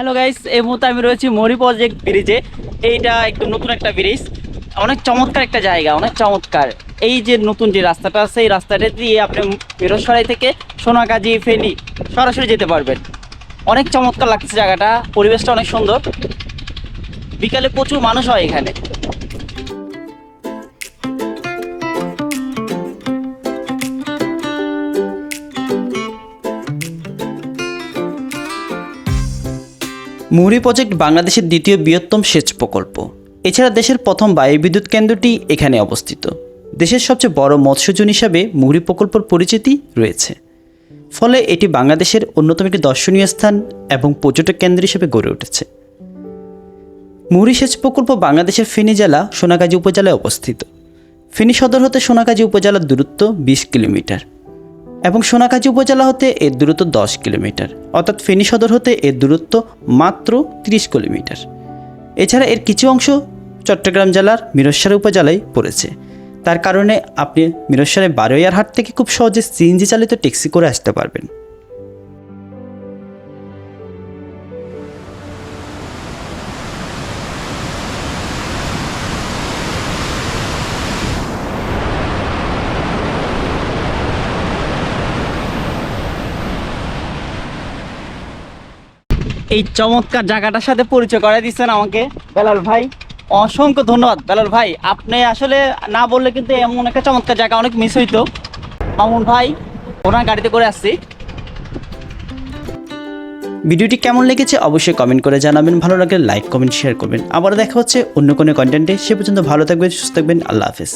Hello guys এই মুহূর্তে আমি রয়েছি মরি প্রজেক্ট ব্রিজে এইটা একটু নতুন একটা ব্রিজ অনেক চমৎকার একটা জায়গা, অনেক চমৎকার। এই যে নতুন যে রাস্তাটা আছে, এই রাস্তাটা দিয়ে আপনি বেরোসরাই থেকে সোনাগাজী ফেনি সরাসরি যেতে পারবেন। অনেক চমৎকার লাগছে জায়গাটা। পরিবেশটা অনেক সুন্দর। বিকালে প্রচুর মানুষ হয় এখানে। মুহুরী প্রজেক্ট বাংলাদেশের দ্বিতীয় বৃহত্তম সেচ প্রকল্প। এছাড়া দেশের প্রথম বায়ুবিদ্যুৎ কেন্দ্রটি এখানে অবস্থিত। দেশের সবচেয়ে বড় মৎস্যজন হিসাবে মুহুরি প্রকল্পর পরিচিতি রয়েছে। ফলে এটি বাংলাদেশের অন্যতম একটি দর্শনীয় স্থান এবং পর্যটক কেন্দ্র হিসেবে গড়ে উঠেছে। মুহুরী সেচ প্রকল্প বাংলাদেশের ফেনী জেলা সোনাগাজী উপজেলায় অবস্থিত। ফেনী সদর হতে সোনাগাজী উপজেলার দূরত্ব বিশ কিলোমিটার। এবং সোনাগাজী উপজেলা হতে এর দূরত্ব দশ কিলোমিটার, অর্থাৎ ফেনী সদর হতে এর দূরত্ব মাত্র তিরিশ কিলোমিটার। এছাড়া এর কিছু অংশ চট্টগ্রাম জেলার মিরস্বর উপজেলায় পড়েছে। তার কারণে আপনি মিরসারের বারোয়ার হাট থেকে খুব সহজে সিএনজি চালিত ট্যাক্সি করে আসতে পারবেন। এই চমৎকার জায়গাটার সাথে পরিচয় করে দিচ্ছেন আমাকে বেলাল ভাই। অসংখ্য ধন্যবাদ। বেলাল ভাই, আপনি আসলে না বললে কিন্তু এমন একটা চমৎকার জায়গা অনেক মিস হইতো। মামুন ভাই, ওনার গাড়িতে করে আসছি। ভিডিওটি কেমন লেগেছে অবশ্যই কমেন্ট করে জানাবেন। ভালো লাগলে লাইক কমেন্ট শেয়ার করবেন। আবার দেখা হচ্ছে অন্য কোনো কন্টেন্টে সে পর্যন্ত ভালো থাকবেন, সুস্থ থাকবেন। আল্লাহ হাফেজ।